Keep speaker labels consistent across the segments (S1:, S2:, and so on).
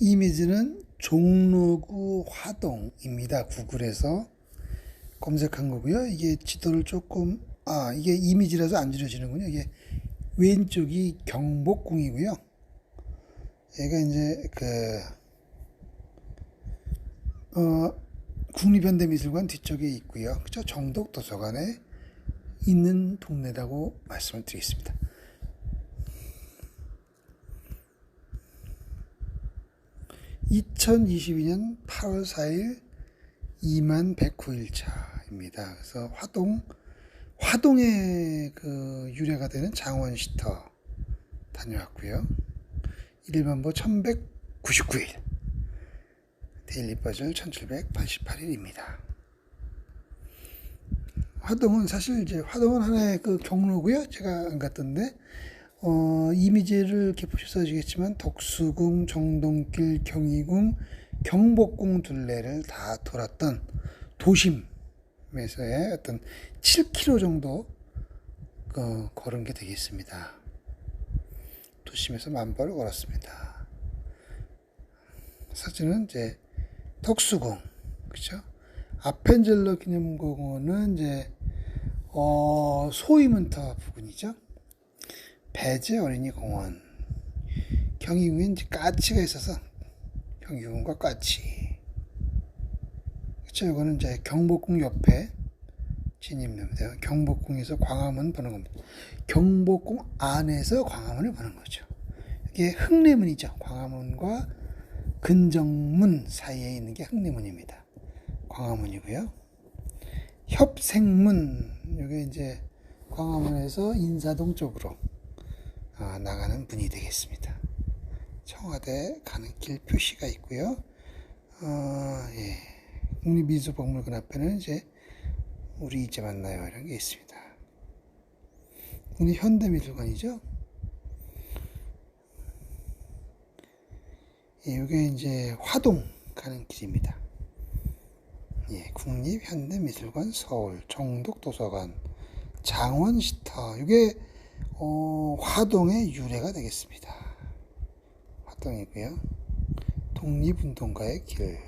S1: 이미지는 종로구 화동입니다. 구글에서 검색한 거고요. 이게 지도를 조금 아 이게 이미지라서 안 줄여지는군요. 이게 왼쪽이 경복궁이고요. 얘가 이제 그 어, 국립현대미술관 뒤쪽에 있고요. 그죠? 정독 도서관에 있는 동네라고 말씀을 드리겠습니다. (2022년 8월 4일) 2만 109일차입니다. 그래서 화동 화동에 그 유래가 되는 장원시터 다녀왔고요. 일반보 1199일 데일리 버전 1788일입니다. 화동은 사실 이제 화동은 하나의 그 경로고요. 제가 안 갔던데 어, 이미지를 보셔서 아시겠지만 덕수궁, 정동길, 경희궁, 경복궁 둘레를 다 돌았던 도심에서의 어떤 7km 정도 어, 걸은 게 되겠습니다. 도심에서 만보를 걸었습니다. 사진은 이제 덕수궁, 그죠? 아펜젤러 기념공원은 이제 어, 소이문터 부근이죠. 배제 어린이 공원. 경희궁에 이제 까치가 있어서 경희궁과 까치. 그쵸, 이거는 이제 경복궁 옆에 진입로입니다. 경복궁에서 광화문 보는 겁니다. 경복궁 안에서 광화문을 보는 거죠. 이게 흑내문이죠. 광화문과 근정문 사이에 있는 게 흑내문입니다. 광화문이고요. 협생문, 이게 이제 광화문에서 인사동 쪽으로 아, 나가는 문이 되겠습니다. 청와대 가는 길 표시가 있고요. 어, 예. 국립미술박물관 앞에는 이제 우리 이제 만나요 이런 게 있습니다. 국립 현대미술관이죠. 예, 이게 이제 화동 가는 길입니다. 예, 국립현대미술관 서울 정독도서관 장원시터 이게 어, 화동의 유래가 되겠습니다. 화동이고요. 독립운동가의 길,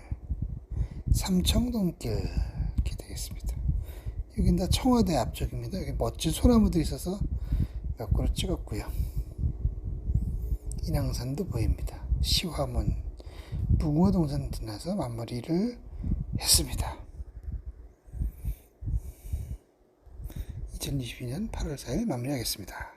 S1: 삼청동길 이렇게 되겠습니다. 여긴 다 청와대 앞쪽입니다. 여기 멋진 소나무들이 있어서 몇 그루 찍었고요. 인왕산도 보입니다. 시화문, 붕어동산 지나서 마무리를 했습니다. 2022년 8월 4일 마무리하겠습니다.